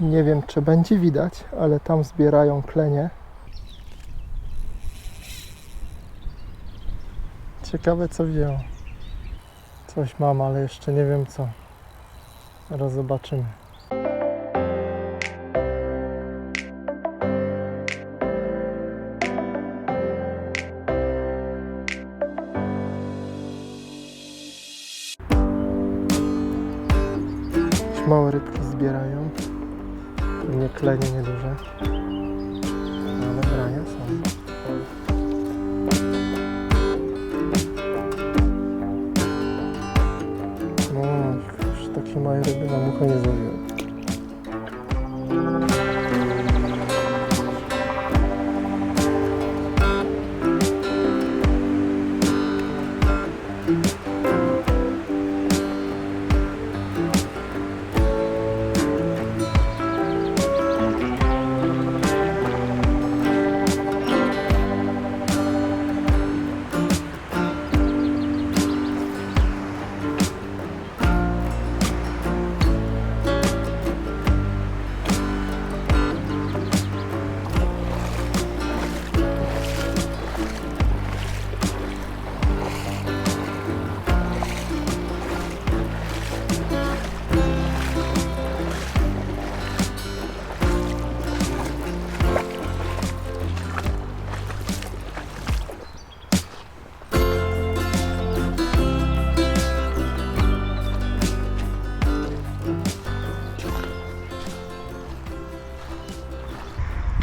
Nie wiem, czy będzie widać, ale tam zbierają klenie. Ciekawe, co wzięło. Coś mam, ale jeszcze nie wiem co. Zaraz zobaczymy.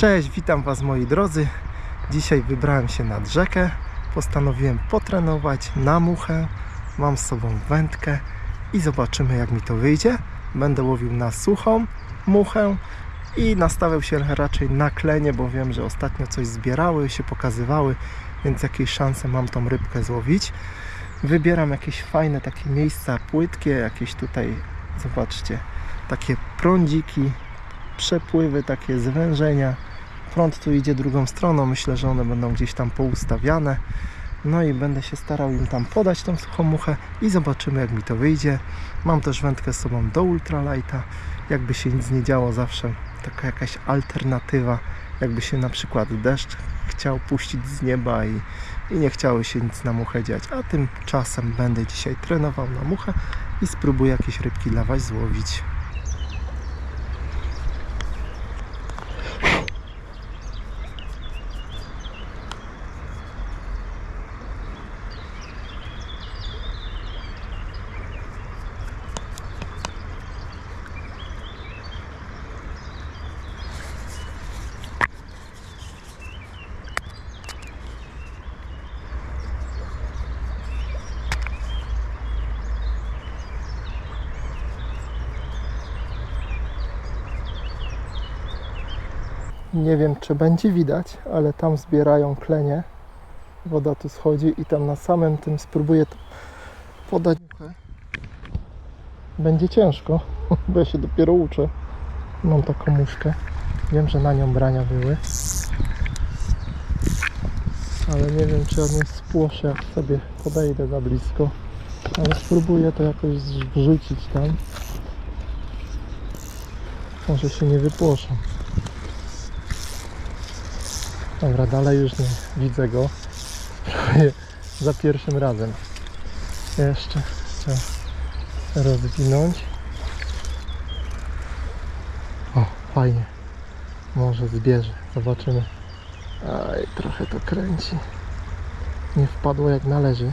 Cześć, witam Was moi drodzy. Dzisiaj wybrałem się nad rzekę. Postanowiłem potrenować na muchę. Mam z sobą wędkę i zobaczymy jak mi to wyjdzie. Będę łowił na suchą muchę i nastawiał się raczej na klenie, bo wiem, że ostatnio coś zbierały, się pokazywały, więc jakieś szanse mam tą rybkę złowić. Wybieram jakieś fajne takie miejsca płytkie, jakieś tutaj, zobaczcie, takie prądziki, przepływy, takie zwężenia. Prąd tu idzie drugą stroną, myślę, że one będą gdzieś tam poustawiane. No i będę się starał im tam podać tą suchą muchę i zobaczymy jak mi to wyjdzie. Mam też wędkę z sobą do ultralighta. Jakby się nic nie działo, zawsze taka jakaś alternatywa. Jakby się na przykład deszcz chciał puścić z nieba i, i nie chciało się nic na muchę dziać. A tymczasem będę dzisiaj trenował na muchę i spróbuję jakieś rybki dla Was złowić. Nie wiem, czy będzie widać, ale tam zbierają klenie. Woda tu schodzi i tam na samym tym spróbuję podać. Będzie ciężko, bo ja się dopiero uczę. Mam taką muszkę. Wiem, że na nią brania były. Ale nie wiem, czy on nie spłoszę, jak sobie podejdę za blisko. Ale spróbuję to jakoś wrzucić tam. Może się nie wypłoszą. Dobra, dalej już nie widzę go. Spróbuję za pierwszym razem. Jeszcze trzeba rozwinąć. O, fajnie. Może zbierze. Zobaczymy. Aj, trochę to kręci. Nie wpadło jak należy.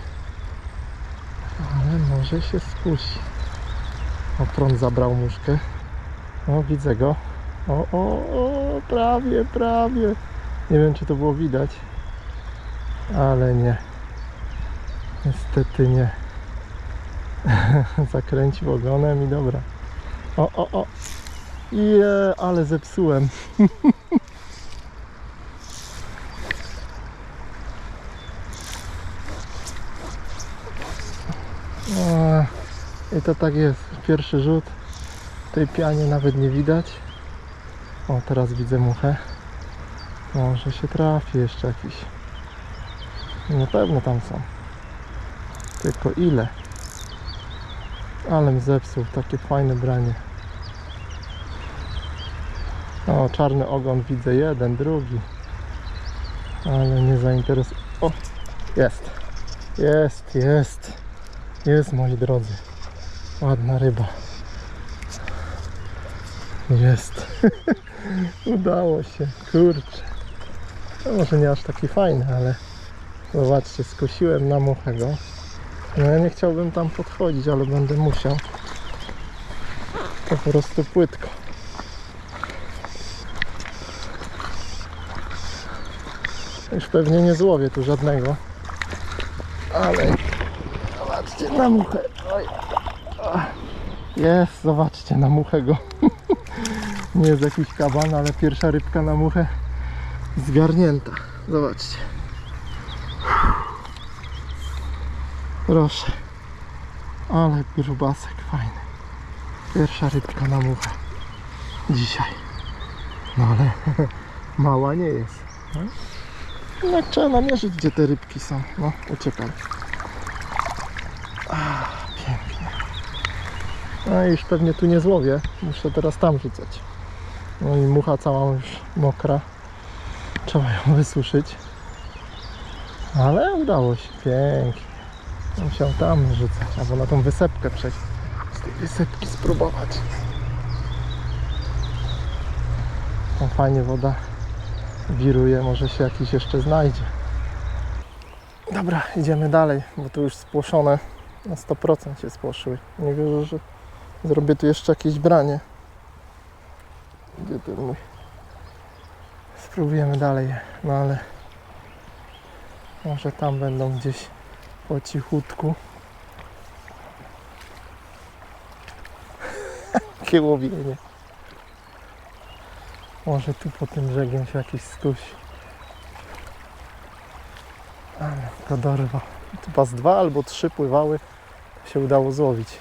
Ale może się skusi. O, prąd zabrał muszkę. O, widzę go. O, o, o, prawie, prawie. Nie wiem, czy to było widać, ale nie. Niestety nie. Zakręcił ogonem i dobra. O, o, o. Je, ale zepsułem. I to tak jest. Pierwszy rzut. Tej pianie nawet nie widać. O, teraz widzę muchę. Może się trafi jeszcze jakiś. Na pewno tam są. Tylko ile? Ale zepsuł takie fajne branie. O, czarny ogon widzę, jeden, drugi. Ale nie zainteresuje. O, jest. Jest, jest. Jest, moi drodzy. Ładna ryba. Jest. Udało się, kurczę. No może nie aż taki fajny, ale zobaczcie, skusiłem na muchę go. No ja nie chciałbym tam podchodzić, ale będę musiał. To po prostu płytko. Już pewnie nie złowię tu żadnego. Ale zobaczcie na muchę. Jest, zobaczcie na muchę go. nie jest jakiś kaban, ale pierwsza rybka na muchę zgarnięta. Zobaczcie. Proszę. Ale grubasek fajny. Pierwsza rybka na muchę. Dzisiaj. No ale mała nie jest. No. No trzeba namierzyć gdzie te rybki są. No, uciekaj. A, pięknie. No i już pewnie tu nie złowię. Muszę teraz tam rzucać. No i mucha cała już mokra. Trzeba ją wysuszyć. Ale udało się. Pięknie. Musiał tam rzucać, albo na tą wysepkę przejść. Z tej wysepki spróbować. Tam fajnie woda wiruje, może się jakiś jeszcze znajdzie. Dobra, idziemy dalej, bo tu już spłoszone na 100% się spłoszyły. Nie wierzę, że zrobię tu jeszcze jakieś branie. Gdzie ten mój? Spróbujemy dalej, no ale może tam będą gdzieś po cichutku. Jakie łowienie. Może tu po tym brzegiem się jakiś skusi. Ale to dorwał. Tu pas dwa albo trzy pływały. Się udało złowić.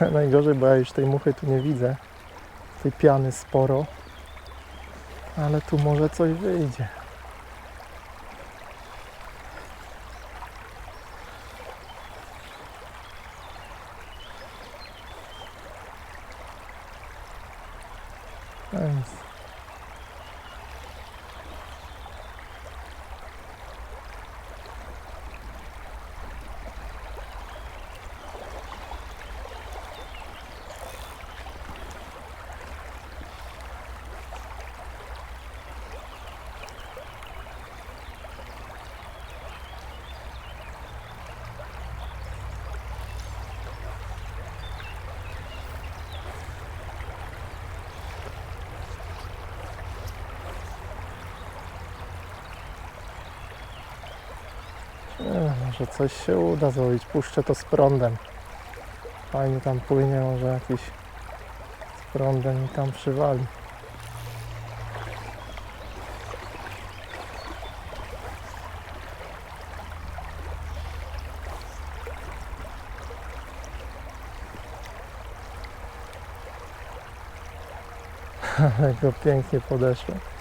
Najgorzej, bo ja już tej muchy tu nie widzę. Tej piany sporo. Ale tu może coś wyjdzie. Może coś się uda zrobić. Puszczę to z prądem. Fajnie tam płynie, może jakiś z prądem mi tam przywali. Ale go pięknie podeszło.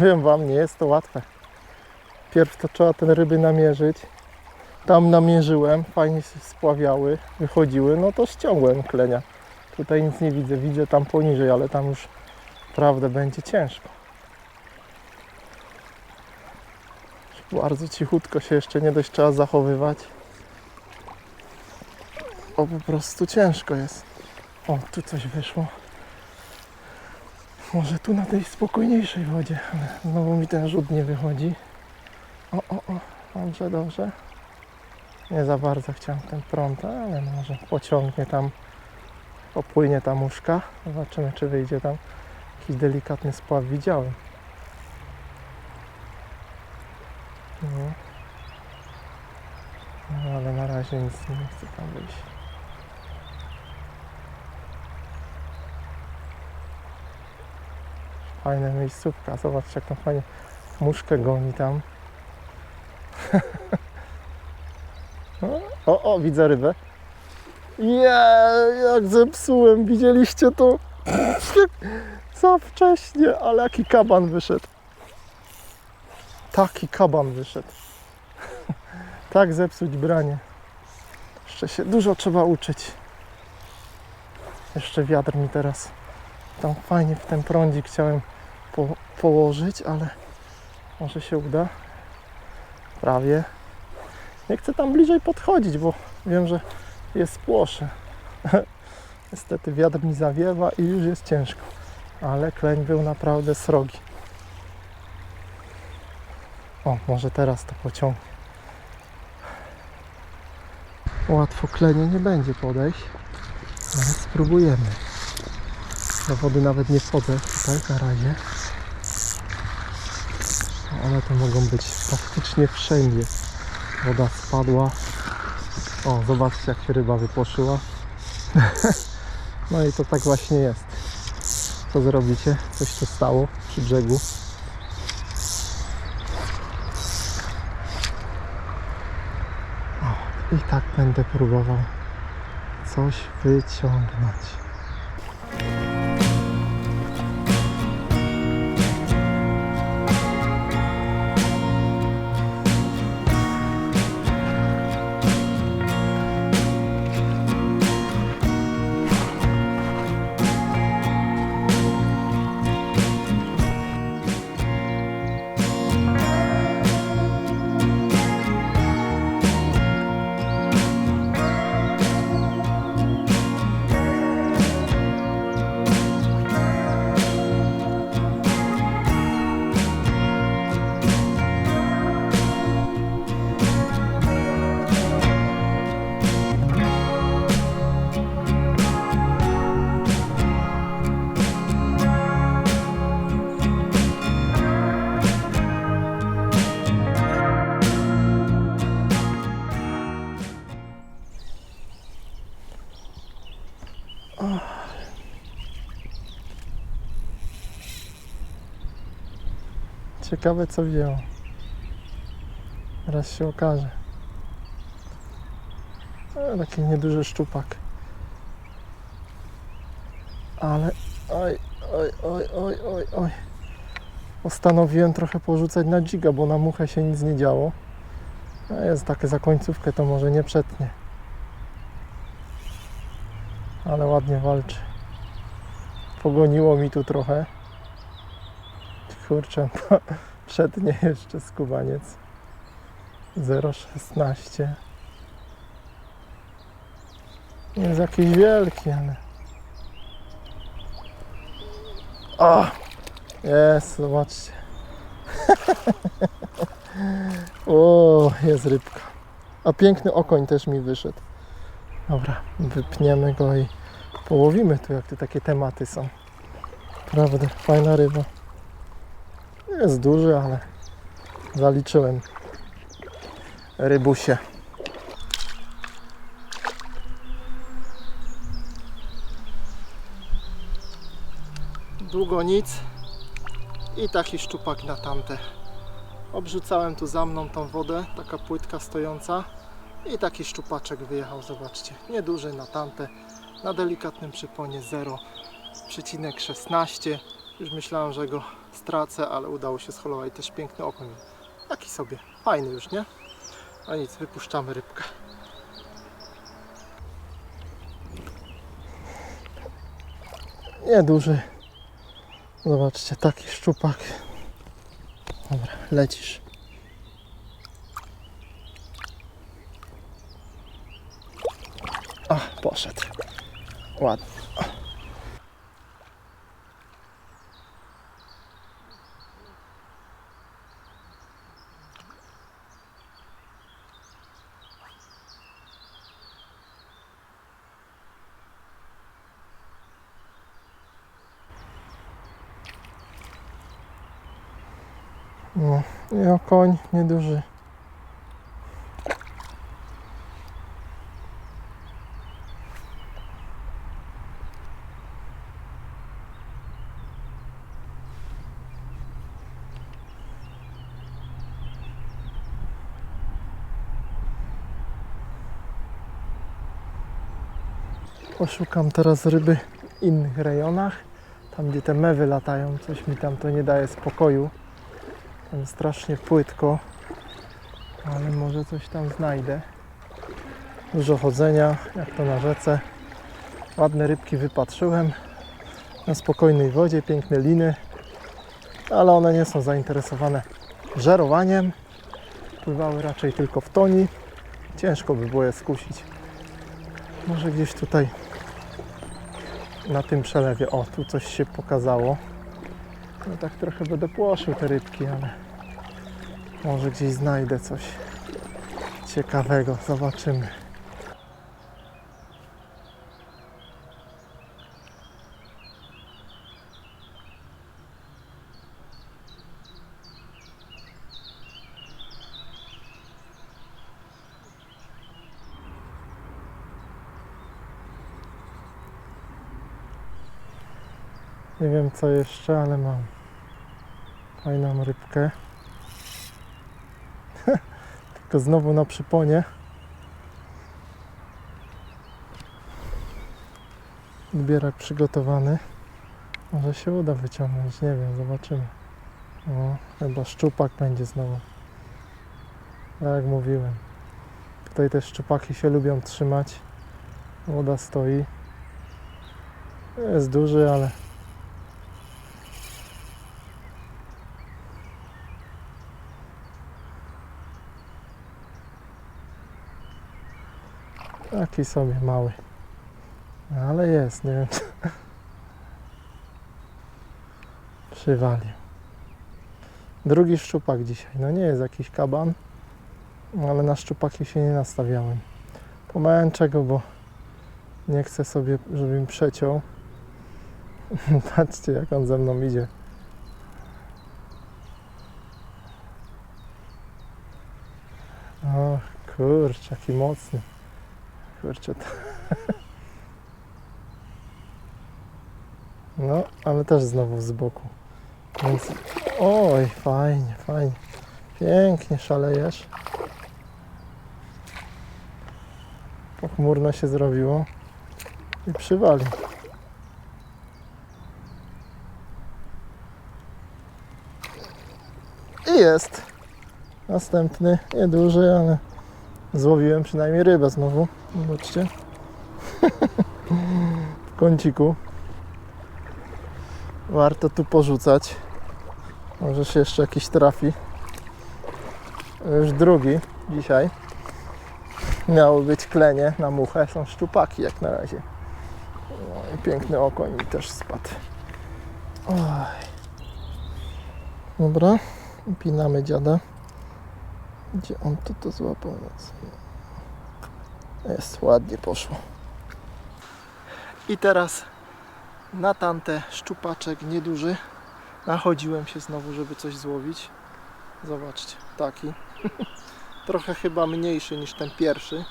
Wiem wam, nie jest to łatwe. Pierw to trzeba te ryby namierzyć. Tam namierzyłem, fajnie się spławiały, wychodziły, no to ściągłem klenia. Tutaj nic nie widzę, widzę tam poniżej, ale tam już naprawdę będzie ciężko. Bardzo cichutko się jeszcze nie dość trzeba zachowywać. O, po prostu ciężko jest. O, tu coś wyszło. Może tu na tej spokojniejszej wodzie, ale znowu mi ten rzut nie wychodzi. O, o, o, dobrze, dobrze. Nie za bardzo chciałem ten prąd, ale może pociągnie tam, popłynie ta muszka. Zobaczymy, czy wyjdzie tam. Jakiś delikatny spław widziałem. No. no ale na razie nic nie chce tam wyjść. Fajna miejscówka. Zobaczcie, jak tam fajnie muszkę goni tam. o, o, widzę rybę. Je, jak zepsułem, widzieliście to? Za wcześnie, ale jaki kaban wyszedł. Taki kaban wyszedł. tak zepsuć branie. Jeszcze się dużo trzeba uczyć. Jeszcze wiatr mi teraz tam fajnie w ten prądzik chciałem po, położyć, ale może się uda. Prawie. Nie chcę tam bliżej podchodzić, bo wiem, że jest płosze. Niestety wiatr mi zawiewa i już jest ciężko. Ale kleń był naprawdę srogi. O, może teraz to pociągnie. Łatwo klenie nie będzie podejść, ale spróbujemy. Do wody nawet nie wchodzę tutaj na razie. One to mogą być faktycznie wszędzie. Woda spadła. O, zobaczcie jak się ryba wypłoszyła. no i to tak właśnie jest. Co zrobicie? Coś się stało przy brzegu. O, I tak będę próbował coś wyciągnąć. Ciekawe co wzięło. Teraz się okaże. E, taki nieduży szczupak. Ale oj, oj, oj, oj, oj, oj. Postanowiłem trochę porzucać na dziga, bo na muchę się nic nie działo. A jest takie za końcówkę, to może nie przetnie. Ale ładnie walczy. Pogoniło mi tu trochę. Kurczę, to przetnie jeszcze skubaniec. 0,16. Nie jest jakiś wielki, ale... O! Jest, zobaczcie. o, jest rybka. A piękny okoń też mi wyszedł. Dobra, wypniemy go i połowimy tu, jak tu takie tematy są. Naprawdę, fajna ryba. Jest duży, ale zaliczyłem rybusie. Długo nic i taki szczupak na tamte. Obrzucałem tu za mną tą wodę, taka płytka stojąca i taki szczupaczek wyjechał, zobaczcie. Nieduży na tamte, na delikatnym przyponie 0,16. Już myślałem, że go stracę, ale udało się scholować też piękny okoń. Taki sobie, fajny już, nie? A nic, wypuszczamy rybkę. Nieduży. Zobaczcie, taki szczupak. Dobra, lecisz. A, poszedł. Ładnie. No, jo, koń nieduży. Poszukam teraz ryby w innych rejonach, tam gdzie te mewy latają, coś mi tam to nie daje spokoju. Strasznie płytko, ale może coś tam znajdę. Dużo chodzenia, jak to na rzece. Ładne rybki wypatrzyłem. Na spokojnej wodzie, piękne liny, ale one nie są zainteresowane żerowaniem. Pływały raczej tylko w toni. Ciężko by było je skusić. Może gdzieś tutaj na tym przelewie. O, tu coś się pokazało. No tak trochę będę płoszył te rybki, ale może gdzieś znajdę coś ciekawego. Zobaczymy. Nie wiem co jeszcze, ale mam fajną rybkę. Tylko znowu na przyponie. Zbierak przygotowany. Może się uda wyciągnąć, nie wiem, zobaczymy. O, chyba szczupak będzie znowu. Tak jak mówiłem. Tutaj te szczupaki się lubią trzymać. Woda stoi. Jest duży, ale Taki sobie mały. Ale jest, nie wiem. Przywalił. Drugi szczupak dzisiaj. No nie jest jakiś kaban, ale na szczupaki się nie nastawiałem. Pomęczę go, bo nie chcę sobie, żeby mi przeciął. Patrzcie, jak on ze mną idzie. O kurczę, jaki mocny. Kurczę. to- No, ale też znowu z boku. Więc... Oj, fajnie, fajnie. Pięknie szalejesz. Pochmurno się zrobiło. I przywali. I jest. Następny, nieduży, ale złowiłem przynajmniej rybę znowu. Zobaczcie. w kąciku. Warto tu porzucać. Może się jeszcze jakiś trafi. Już drugi dzisiaj. Miało być klenie na muchę. Są szczupaki jak na razie. No i piękny okoń mi też spadł. Oj. Dobra. Pinamy dziada. Gdzie on to to złapał? Nic. Jest, ładnie poszło. I teraz na tantę szczupaczek nieduży. Nachodziłem się znowu, żeby coś złowić. Zobaczcie, taki. Trochę chyba mniejszy niż ten pierwszy.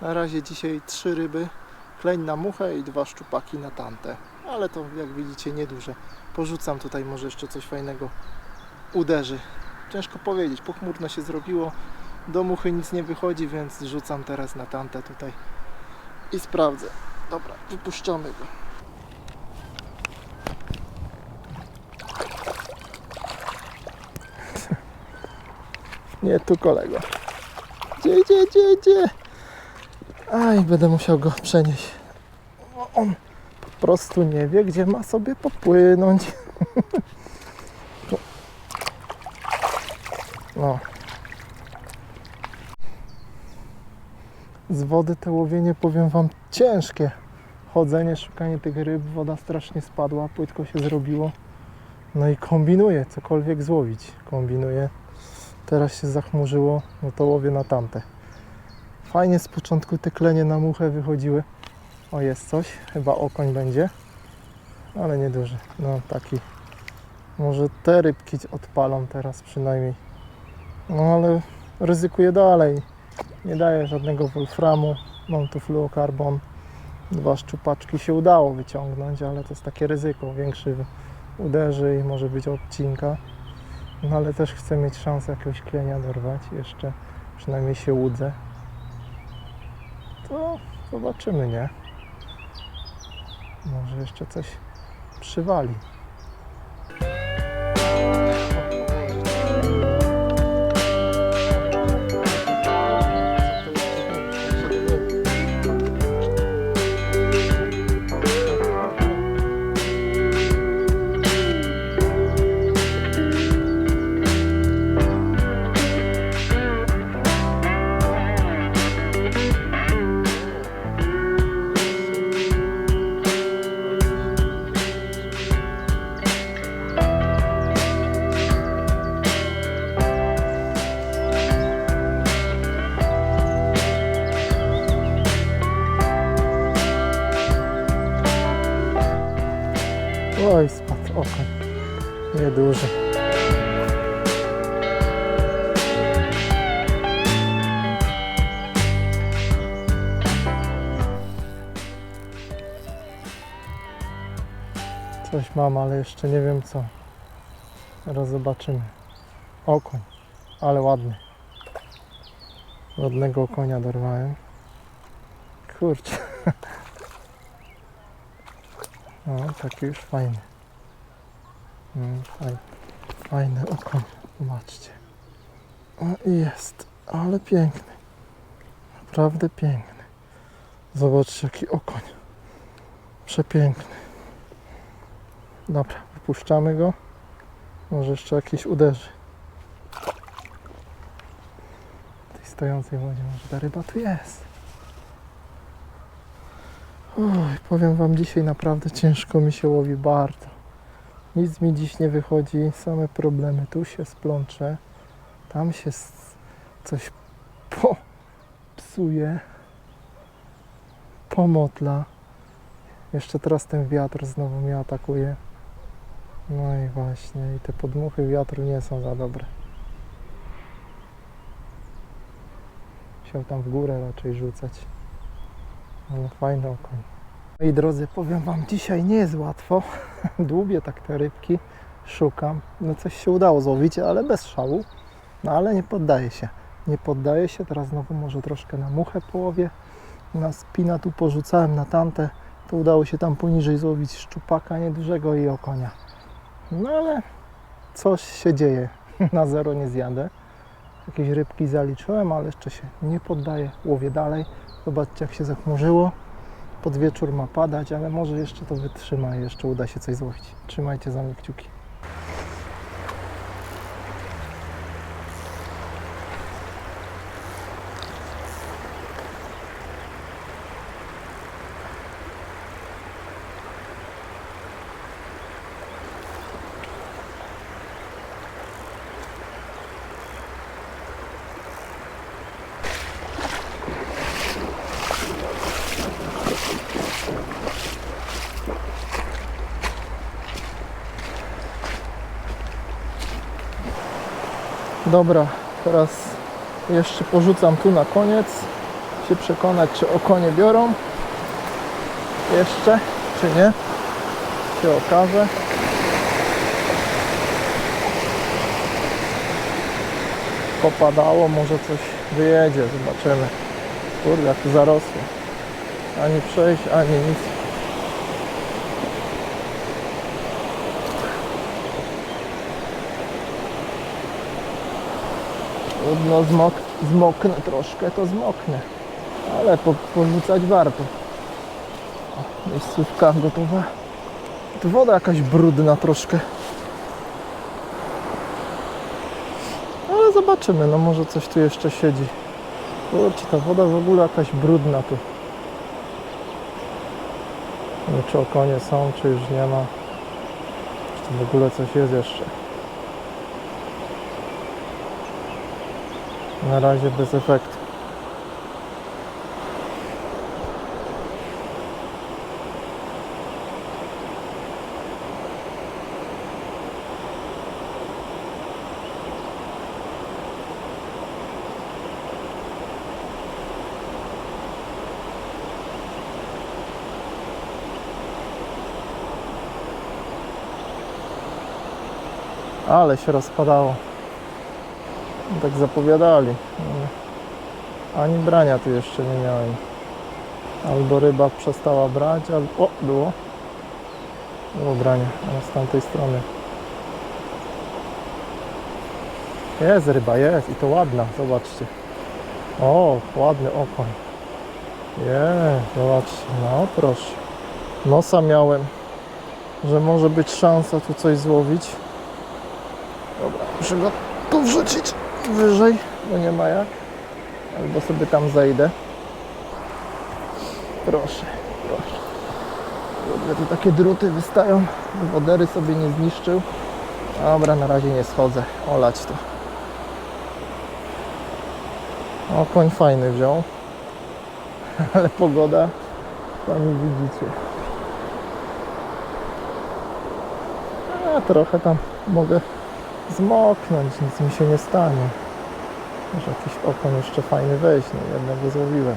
Na razie dzisiaj trzy ryby, kleń na muchę i dwa szczupaki na tantę. Ale to jak widzicie nieduże. Porzucam tutaj, może jeszcze coś fajnego uderzy. Ciężko powiedzieć, pochmurno się zrobiło. Do muchy nic nie wychodzi, więc rzucam teraz na tantę tutaj i sprawdzę. Dobra, wypuszczamy go. Nie tu kolego. Gdzie, gdzie, gdzie, gdzie? Aj, będę musiał go przenieść. Bo On po prostu nie wie, gdzie ma sobie popłynąć. Z wody te łowienie, powiem Wam, ciężkie. Chodzenie, szukanie tych ryb, woda strasznie spadła, płytko się zrobiło. No i kombinuję, cokolwiek złowić. Kombinuję. Teraz się zachmurzyło, no to łowię na tamte. Fajnie z początku te klenie na muchę wychodziły. O, jest coś, chyba okoń będzie, ale nieduży. No taki. Może te rybki odpalą teraz przynajmniej. No ale ryzykuję dalej. Nie daję żadnego wolframu. Mam tu fluokarbon. Dwa szczupaczki się udało wyciągnąć, ale to jest takie ryzyko. Większy uderzy i może być odcinka. No ale też chcę mieć szansę jakiegoś klenia dorwać. Jeszcze przynajmniej się łudzę. To zobaczymy, nie? Może jeszcze coś przywali. Nieduży. Coś mam, ale jeszcze nie wiem co. Zaraz zobaczymy. Okoń, ale ładny. Ładnego konia dorwałem. Kurczę. No, taki już fajny. Mm, fajny. Fajny okoń. Zobaczcie. O, jest. Ale piękny. Naprawdę piękny. Zobaczcie jaki okoń. Przepiękny. Dobra, wypuszczamy go. Może jeszcze jakiś uderzy. W tej stojącej wodzie może ta ryba tu jest. Oj, powiem Wam, dzisiaj naprawdę ciężko mi się łowi bardzo. Nic mi dziś nie wychodzi, same problemy. Tu się splączę, tam się coś popsuje, pomotla. Jeszcze teraz ten wiatr znowu mnie atakuje. No i właśnie, i te podmuchy wiatru nie są za dobre. Musiał tam w górę raczej rzucać. Ale fajny okoń. Moi drodzy, powiem Wam, dzisiaj nie jest łatwo. Dłubię tak te rybki, szukam. No coś się udało złowić, ale bez szału. No ale nie poddaję się. Nie poddaję się. Teraz znowu może troszkę na muchę połowie. Na spina tu porzucałem na tamte. To udało się tam poniżej złowić szczupaka niedużego i okonia. No ale coś się dzieje. Na zero nie zjadę. Jakieś rybki zaliczyłem, ale jeszcze się nie poddaję. Łowię dalej. Zobaczcie jak się zachmurzyło. Pod wieczór ma padać, ale może jeszcze to wytrzyma i jeszcze uda się coś złowić. Trzymajcie za mnie kciuki. Dobra, teraz jeszcze porzucam tu na koniec. Się przekonać, czy okonie biorą. Jeszcze, czy nie. Się okaże. Popadało, może coś wyjedzie, zobaczymy. Kurde, jak tu zarosło. Ani przejść, ani nic. Trudno zmok zmoknę troszkę, to zmoknę. Ale po porzucać warto. O, Miejscówka gotowa. Tu woda jakaś brudna troszkę. Ale zobaczymy, no może coś tu jeszcze siedzi. Kurczę, ta woda w ogóle jakaś brudna tu. Nie wiem, czy okonie są, czy już nie ma. Czy w ogóle coś jest jeszcze. Na razie bez efektu. Ale się rozpadało. Tak zapowiadali. Ani brania tu jeszcze nie miałem. Albo ryba przestała brać, albo... O, było. Było branie, ale z tamtej strony. Jest ryba, jest i to ładna, zobaczcie. O, ładny okoń. Jest, zobaczcie, no proszę. Nosa miałem, że może być szansa tu coś złowić. Dobra, muszę go tu wrzucić wyżej, bo nie ma jak. Albo sobie tam zejdę. Proszę, proszę. Kurde, tu takie druty wystają. Wodery sobie nie zniszczył. Dobra, na razie nie schodzę. Olać to. O, koń fajny wziął. Ale pogoda, sami widzicie. A trochę tam mogę zmoknąć, nic mi się nie stanie. Może jakiś okoń jeszcze fajny wejść, no jednego złowiłem.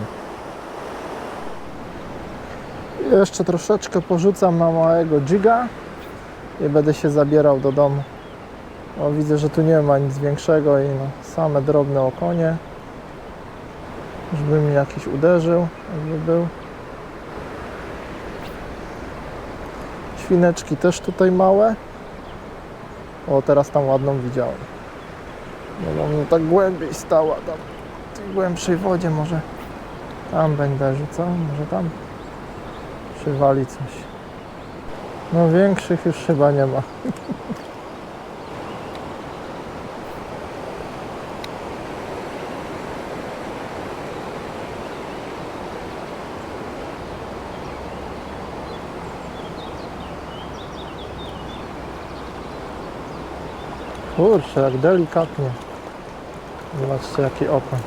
Jeszcze troszeczkę porzucam na małego jiga i będę się zabierał do domu. Widzę, że tu nie ma nic większego i no, same drobne okonie. Żeby mi jakiś uderzył, jakby był. Świneczki też tutaj małe. O, teraz tam ładną widziałem. No, no tak głębiej stała, tam w tej głębszej wodzie może tam będę rzucał, może tam przywali coś. No większych już chyba nie ma. Kurczę, jak delikatnie. Zobaczcie jaki okoń.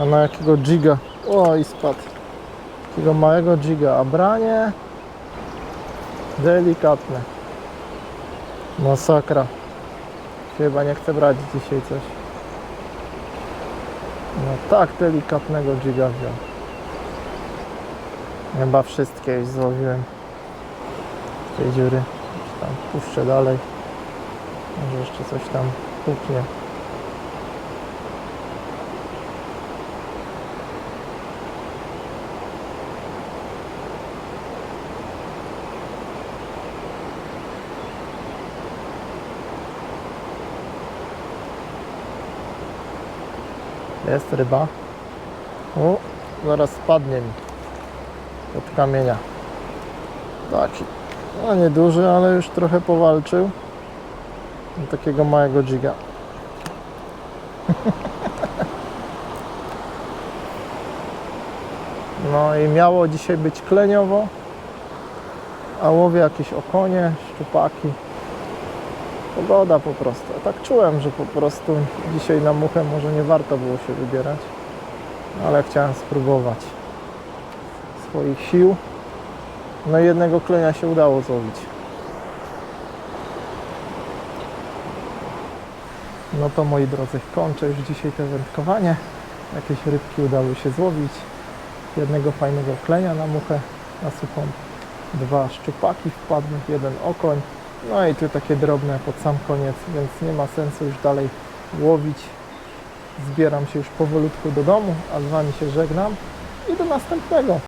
A na jakiego giga. O i spadł. Takiego małego giga. A branie delikatne. Masakra. Chyba nie chcę brać dzisiaj coś. No tak delikatnego giga wziął. Chyba wszystkie już złowiłem. Tej dziury. Tam puszczę dalej. Jeszcze coś tam puknie. Jest ryba. O, zaraz spadnie mi od kamienia. Taki, no nieduży, ale już trochę powalczył. Takiego małego jiga. No i miało dzisiaj być kleniowo, a łowię jakieś okonie, szczupaki. Pogoda po prostu. Tak czułem, że po prostu dzisiaj na muchę może nie warto było się wybierać, ale chciałem spróbować swoich sił. No i jednego klenia się udało złowić. No to moi drodzy, kończę już dzisiaj to wędkowanie. Jakieś rybki udało się złowić. Jednego fajnego klenia na muchę, na suchą. Dwa szczupaki wpadły, jeden okoń. No i tu takie drobne pod sam koniec, więc nie ma sensu już dalej łowić. Zbieram się już powolutku do domu, a z Wami się żegnam i do następnego.